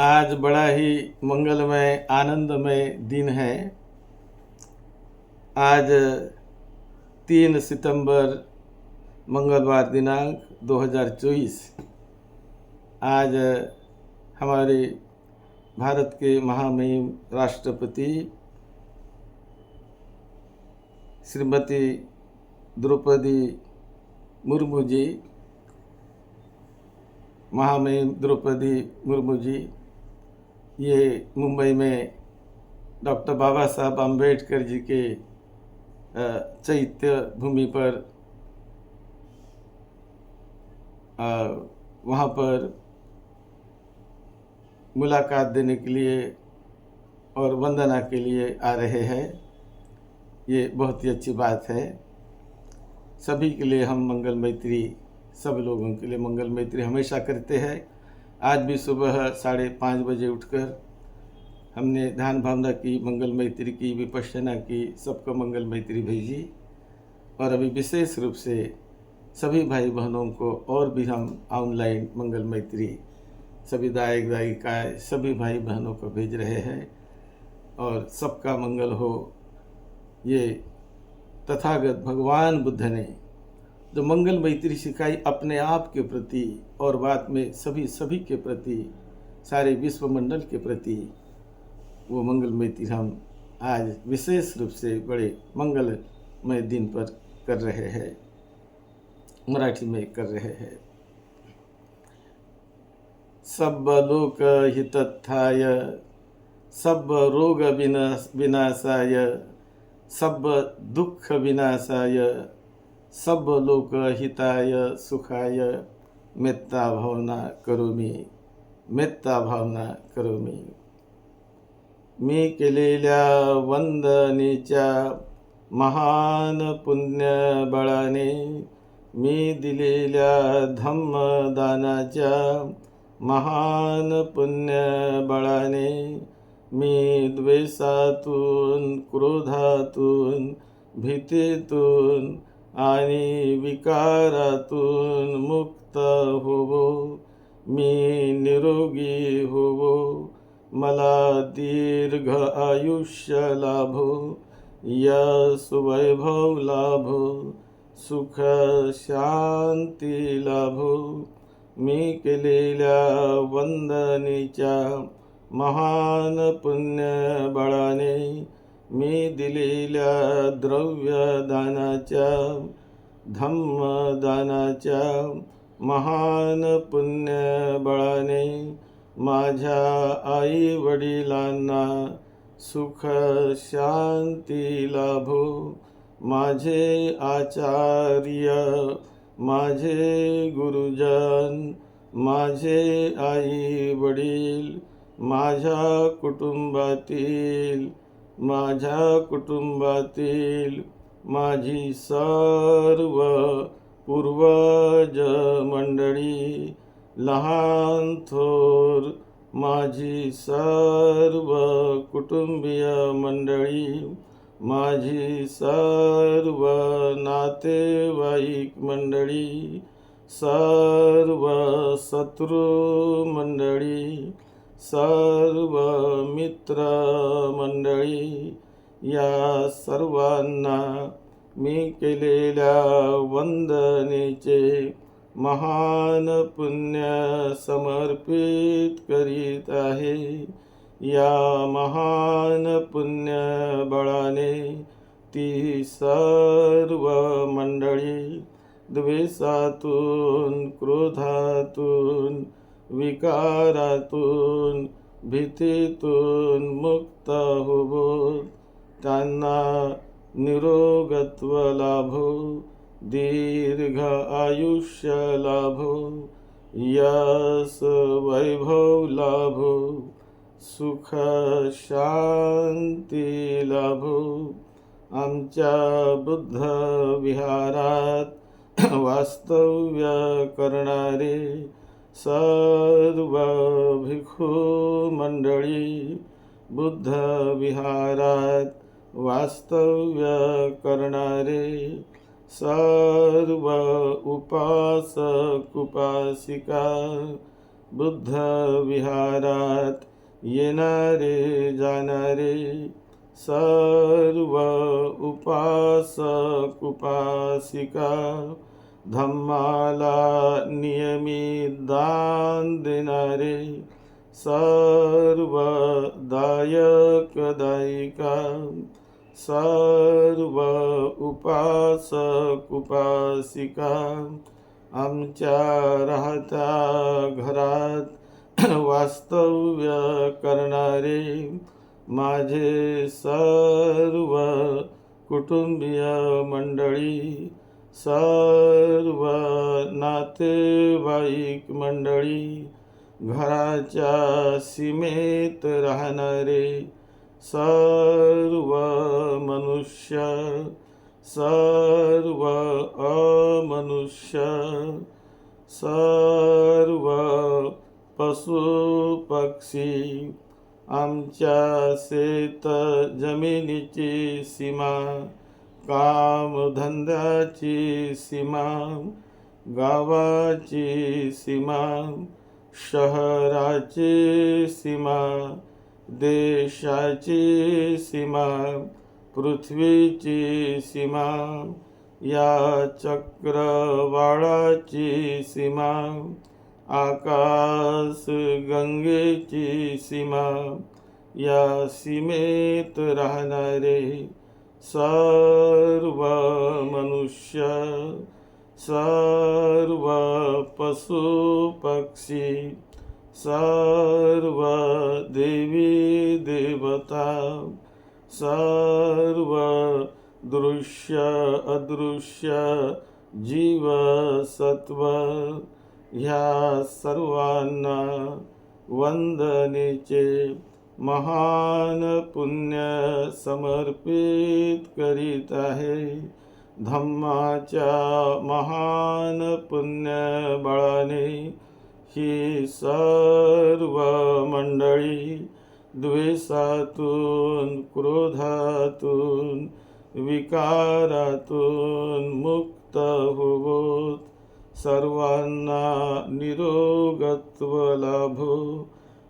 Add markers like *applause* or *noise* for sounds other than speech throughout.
आज बड़ा ही मंगलमय, आनंदमय दिन है। आज तीन सितंबर, मंगलवार दिनांक 2024 आज हमारे भारत के महामहिम राष्ट्रपति श्रीमती द्रौपदी मुर्मू जी, महामहिम द्रौपदी मुर्मू जी ये मुंबई में डॉक्टर बाबा साहब अंबेडकर जी के चैत्य भूमि पर वहाँ पर मुलाकात देने के लिए और वंदना के लिए आ रहे हैं। ये बहुत ही अच्छी बात है। सभी के लिए हम मंगल मैत्री, सब लोगों के लिए मंगल मैत्री हमेशा करते हैं। आज भी सुबह साढ़े पाँच बजे उठकर हमने ध्यान भावना की, मंगल मैत्री की, विपश्यना की, सबको मंगल मैत्री भेजी। और अभी विशेष रूप से सभी भाई बहनों को और भी हम ऑनलाइन मंगल मैत्री, सभी दायक दायिकाएँ सभी भाई बहनों को भेज रहे हैं। और सबका मंगल हो, ये तथागत भगवान बुद्ध ने जो मंगल मैत्री सिखाई अपने आप के प्रति और बात में सभी सभी के प्रति, सारे विश्वमंडल के प्रति वो मंगल मैत्री हम आज विशेष रूप से बड़े मंगलमय दिन पर कर रहे हैं, मराठी में कर रहे हैं। सब लोक हितत्थाय, सब रोग विनाश, विनाशाय, सब दुख विनाशाय सब लोक हिताय सुखाय मेत्ता भावना करोमी मेत्ता भावना करोमी मी. केलेल्या वंदनेच्या महान पुण्य बळाने मी दिलेल्या धम्मदानाच्या महान पुण्य बळाने मी द्वेषातून क्रोधातून भीतीतून आणि विकारातून मुक्त होवो. मी निरोगी होवो. मला दीर्घ आयुष्य लाभो. यश वैभव लाभो. सुख शांती लाभो. मी केलेल्या वंदनेच्या महान पुण्य बळाने मी दिलेल्या द्रव्यदानाच्या धम्मदानाच्या महान पुण्य बळाने माझ्या आई वडिलांना सुख शांती लाभो. माझे आचार्य माझे गुरुजन माझे आई वडील माझ्या कुटुंबातील माझ्या कुटुंबातील माझी सर्व पूर्वज मंडळी लहान थोर माझी सर्व कुटुंबीय मंडळी माझी सर्व नातेवाईक मंडळी सर्व शत्रू मंडळी सर्व मित्र मंडळी या सर्वांना मी केलेल्या वंदनेचे महान पुण्य समर्पित करीत आहे. या महान पुण्य बळाने ती सर्व मंडळी द्वेषातून क्रोधातून विकारातून भीतीतून मुक्त होवो. त्यांना निरोगत्व लाभो दीर्घ आयुष्य लाभो. यस वैभव लाभो सुख शांती लाभो. आमच्या बुद्ध विहारात वास्तव्य करणारे सर्व भिक्खू मंडळी बुद्ध विहारात वास्तव्य करणारे सर्व उपासकुपासिका उपासिका बुद्ध विहारात येणारे जाणारे सर्व उपासकुपासिका धम्माला सर्वदायकदायिका दायक सर्व उपासक उपासिका आमच्या राहत्या घरात वास्तव्य करणारे माझे सर्व कुटुंबीय मंडळी सर्व नातेवाईक मंडळी घराच्या सीमेत राहणारे सर्व मनुष्य सर्व अमनुष्य सर्व पशु पक्षी आमच्या शेत जमिनीची सीमा कामधंद्याची सीमा गावाची सीमा शहराची सीमा देशाची सीमा पृथ्वीची सीमा या चक्रवाळाची सीमा आकाश गंगेची सीमा या सीमेत राहणारे सर्व मनुष्य सर्व पशु पक्षी सर्व देवी देवता सर्व दृश्य अदृश्य जीव सत्व ह्या सर्वांना वंदनेचे महान पुण्य समर्पित करीत आहे. धम्माच्या महान पुण्यबळाने ही सर्व मंडळी द्वेषातून क्रोधातून विकारातून मुक्त होवोत. सर्वांना निरोगत्व लाभो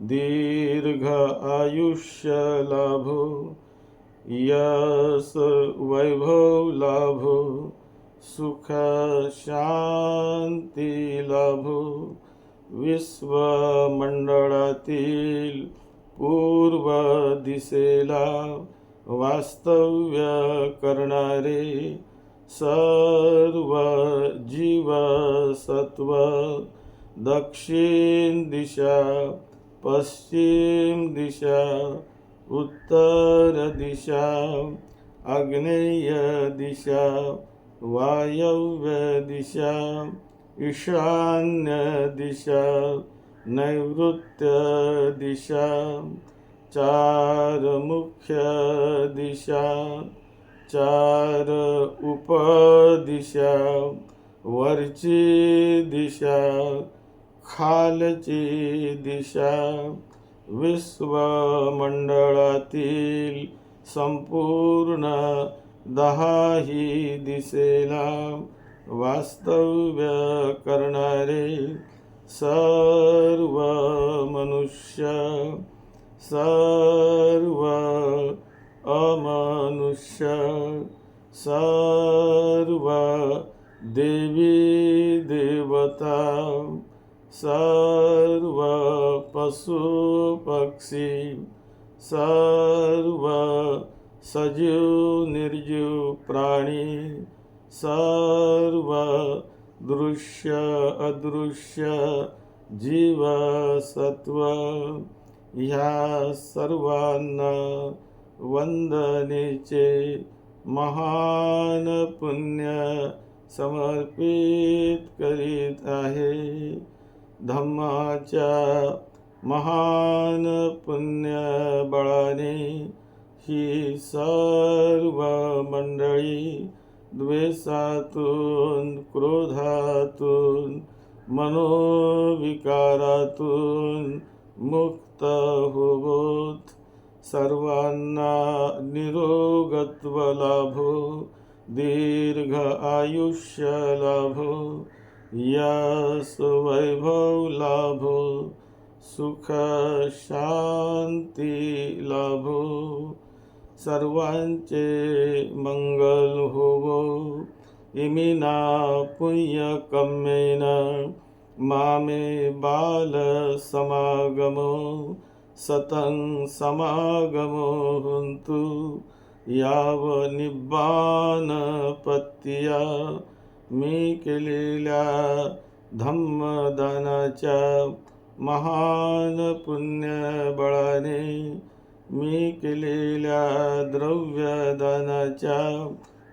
दीर्घ आयुष्य लाभो. यस वैभव लाभो सुख शांती लाभो। विश्वमंडळातील पूर्व दिशेला वास्तव्य करणारे सर्व जीवसत्व दक्षिण दिशा पश्चिम दिशा उत्तर दिशा आग्नेय दिशा वायव्य दिशा ईशान्य दिशा नैऋत्य दिशा चार मुख्य दिशा चार उपदिशा वरची दिशा खालची दिशा विश्वमंडळातील संपूर्ण दहाही दिशेला वास्तव्य करणारे सर्व मनुष्य सर्व अमनुष्य सर्व देवी देवता सर्व पशु पक्षी सर्व सजीव निर्जीव प्राणी सर्व दृश्य अदृश्य जीव सत्व ह्या सर्वांना वंदनेचे महान पुण्य समर्पित करीत आहे. धम्माच्या महान पुण्य बळाने ही सर्व मंडळी द्वेषातून क्रोधातून मनोविकारातून मुक्त होवोत. सर्वांना निरोगत्व लाभो दीर्घ आयुष्य लाभो. यश वैभव लाभो सुख शांती लाभो। सर्वांचे मंगल होवो। इमिना पुण्य मामे बाल समागमो। सतं समागमो हन्तु याव निब्बान मी केलेल्या धम्मदानाच्या महान पुण्य बळाने मी केलेल्या द्रव्यदानाच्या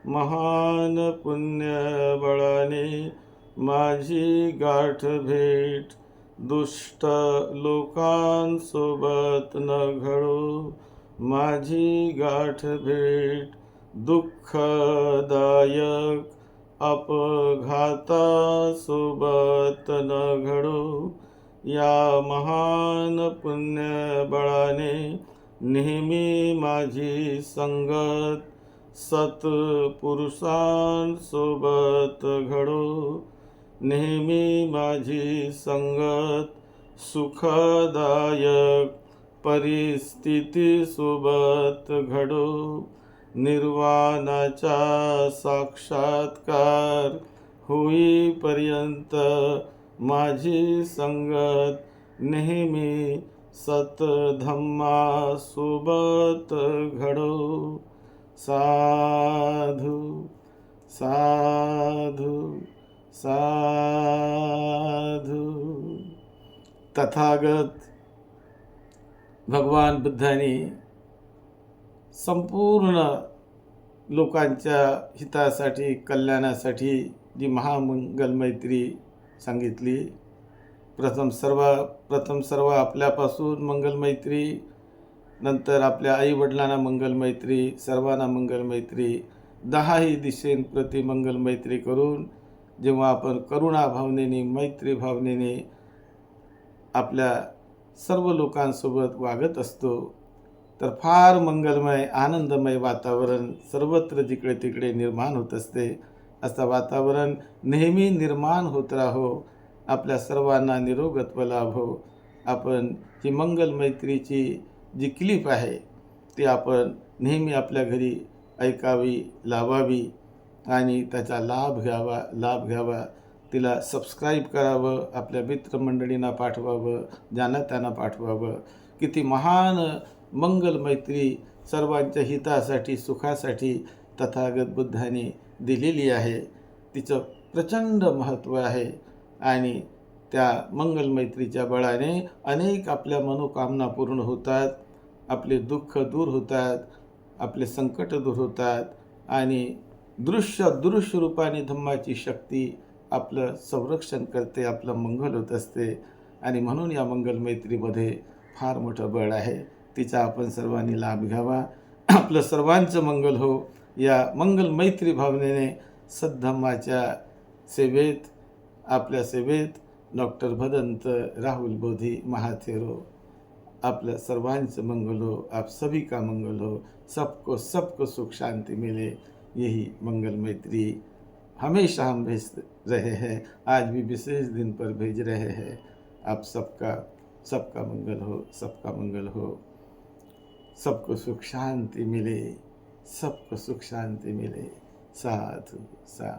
महान पुण्य बळाने माझी गाठ भेट दुष्ट लोकांसोबत न घडो. माझी गाठ भेट दुःखदायक अपघातासोबत न घडो. या महान पुण्य बळाने नेहमी माझी संगत सत्पुरुषांसोबत घडो. नेहमी माझी संगत सुखदायक परिस्थितीसोबत घडो. निर्वाणाचा साक्षात्कार होईपर्यंत माझी संगत नेहमी सतधम्मासोबत घडो. साधू साधू साधू. तथागत भगवान बुद्धाने संपूर्ण लोकांच्या हितासाठी कल्याणासाठी जी महामंगल मैत्री सांगितली. प्रथम सर्व प्रथम सर्व आपल्यापासून मंगल मैत्री नंतर आपल्या आईवडिलांना मंगल मैत्री सर्वांना मंगल मैत्री. दहाही दिशेंप्रती मंगल मैत्री करून जेव्हा आपण करुणा भावनेने मैत्री भावनेने आपल्या सर्व लोकांसोबत वागत असतो तर फार मंगलमय आनंदमय वातावरण सर्वत्र जिकडे तिकडे निर्माण होत असते. असं वातावरण नेहमी निर्माण होत राहो. आपल्या सर्वांना निरोगत्व लाभो आपण ही मंगलमैत्रीची जी क्लिप आहे ती आपण नेहमी आपल्या घरी ऐकावी लावावी आणि त्याचा लाभ घ्यावा लाभ घ्यावा. तिला सबस्क्राईब करावं आपल्या मित्रमंडळींना पाठवावं ज्यांना त्यांना पाठवावं. किती महान मंगल मैत्री सर्वांच्या हितासाठी सुखासाठी तथागत बुद्धाने दिलेली आहे. तिचं प्रचंड महत्त्व आहे आणि त्या मंगलमैत्रीच्या बळाने अनेक आपल्या मनोकामना पूर्ण होतात. आपले दुःख दूर होतात आपले संकट दूर होतात आणि दृश्य दृश्य रूपाने धम्माची शक्ती आपलं संरक्षण करते आपलं मंगल होत असते आणि म्हणून या मंगलमैत्रीमध्ये फार मोठं बळ आहे. तिचा आपण सर्वांनी लाभ घ्यावा. *clears throat* आपलं सर्वांचं मंगल हो. या मंगल मैत्री भावनेने सद्धम्माच्या सेवेत आपल्या सेवेत डॉक्टर भदंत राहुल बोधी महाथेरो. आपलं सर्वांचं मंगल हो. आप सभी का मंगल हो. सबको सबको सुख शांति मिले. यही मंगल मैत्री हमेशा हम भेज रहे हैं. आज भी विशेष दिन पर भेज रहे हैं. आप सबका सबका मंगल हो सबका मंगल हो. सबको सुख शांति मिले सबको सुख शांति मिले। साधु साधु।